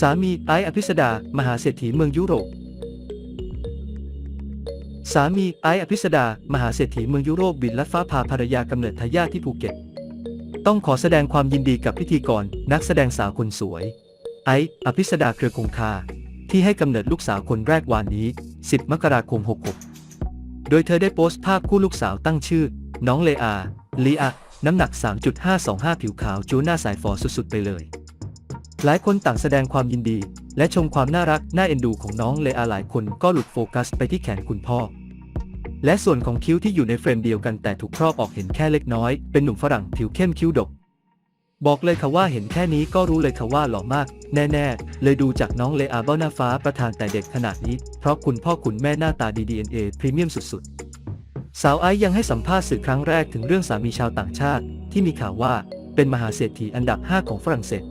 สามีไอซ์อภิสดามหาเศรษฐีเมืองยุโรป สามีไอซ์อภิสดามหาเศรษฐีเมืองยุโรปบินลัดฟ้าพาภรรยากำเนิดทายาทที่ภูเก็ต ต้องขอแสดงความยินดีกับพิธีกรนักแสดงสาวคนสวย ไอซ์อภิสดาเครือคงคา ที่ให้กำเนิดลูกสาวคนแรกวานนี้ 10 มกราคม 66 โดยเธอได้โพสต์ภาพคู่ลูกสาวตั้งชื่อ น้องเลอาลีอาน้ำหนัก 3.525 ผิวขาวจูน้าสายฟอสุดๆไปเลย หลายคนต่างแสดงความยินดี และชมความน่ารักน่าเอ็นดูของน้องเลอาหลายคนก็หลุดโฟกัสไปที่แขนคุณพ่อ และส่วนของคิ้วที่อยู่ในเฟรมเดียวกันแต่ถูกครอบออกเห็นแค่เล็กน้อย เป็นหนุ่มฝรั่งผิวเข้มคิ้วดก บอกเลยค่ะว่าเห็นแค่นี้ก็รู้เลยค่ะว่าหล่อมาก แน่ๆ เลยดูจากน้องเลอาเบ้าหน้าฟ้าประธานแต่เด็กขนาดนี้ เพราะคุณพ่อคุณแม่หน้าตาดี DNA พรีเมียมสุดๆ สาวไอซ์ยังให้สัมภาษณ์สื่อครั้งแรกถึงเรื่องสามีชาวต่างชาติ ที่มีข่าวว่าเป็นมหาเศรษฐีอันดับ 5 ของฝรั่งเศส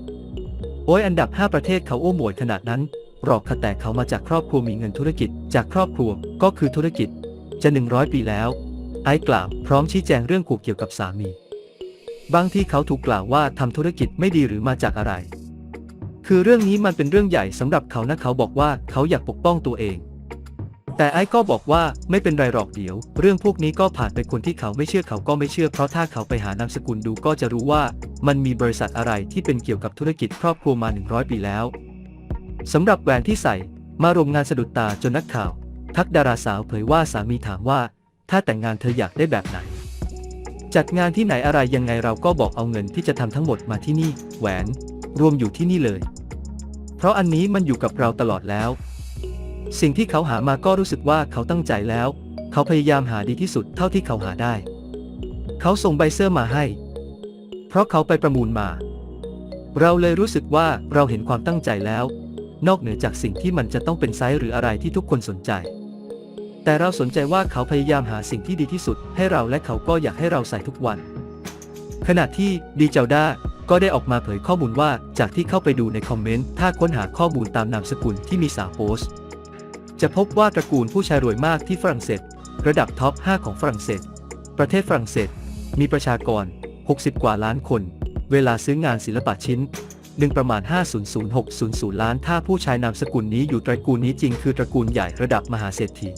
อ้ยอันดับ 5 ประเทศเขาโอ้หมวยขนาดนั้นหรอกค่ะแต่เขามาจากครอบครัวมีเงินธุรกิจ จากครอบครัวก็คือธุรกิจ จะ 100 ปีแล้ว ไอ้กล่าวพร้อมชี้แจงเรื่องขู่เกี่ยวกับสามี บางที่เขาถูกกล่าวว่าทำธุรกิจไม่ดีหรือมาจากอะไร คือเรื่องนี้มันเป็นเรื่องใหญ่สำหรับเขานะเขาบอกว่าเขาอยากปกป้องตัวเอง แต่ไอ้ก็บอกว่าไม่เป็นไรหรอกเดี๋ยว เรื่องพวกนี้ก็ผ่านไปคนที่เขาไม่เชื่อเขาก็ไม่เชื่อเพราะถ้าเขาไปหานามสกุลดูก็จะรู้ว่า มันมีบริษัทอะไรที่เป็นเกี่ยวกับธุรกิจครอบครัวมา 100 ปีแล้วสำหรับแหวนที่ใส่มาโรงงานสะดุดตาจนนักข่าว ทักดาราสาวเผยว่าสามีถามว่า ถ้าแต่งงานเธออยากได้แบบไหน จัดงานที่ไหนอะไรยังไงเราก็บอกเอาเงินที่จะทำทั้งหมดมาที่นี่ แหวน รวมอยู่ที่นี่เลย เพราะอันนี้มันอยู่กับเราตลอดแล้ว สิ่งที่เขาหามาก็รู้สึกว่าเขาตั้งใจแล้ว เขาพยายามหาดีที่สุดเท่าที่เขาหาได้ เขาส่งใบเซอร์มาให้ เพราะเขาไปประมูลมา เราเลยรู้สึกว่าเราเห็นความตั้งใจแล้ว นอกเหนือจากสิ่งที่มันจะต้องเป็นไซส์หรืออะไรที่ทุกคนสนใจ แต่เราสนใจว่าเขาพยายามหาสิ่งที่ดีที่สุด ให้เราและเขาก็อยากให้เราใส่ทุกวัน ขณะที่ดีเจลด้าก็ได้ออกมาเผยข้อมูลว่าจากที่เข้าไปดูในคอมเมนต์ ถ้าค้นหาข้อมูลตามนามสกุลที่มีสาวโพสต์ จะพบว่าตระกูลผู้ชายรวยมากที่ฝรั่งเศส ระดับท็อป 5 ของฝรั่งเศส ประเทศฝรั่งเศส มีประชากร 60 กว่าล้านคน เวลาซื้องานศิลปะชิ้นหนึ่งประมาณ 500-600 ล้าน ถ้าผู้ชายนามสกุลนี้อยู่ตระกูลนี้จริงคือตระกูลใหญ่ระดับมหาเศรษฐี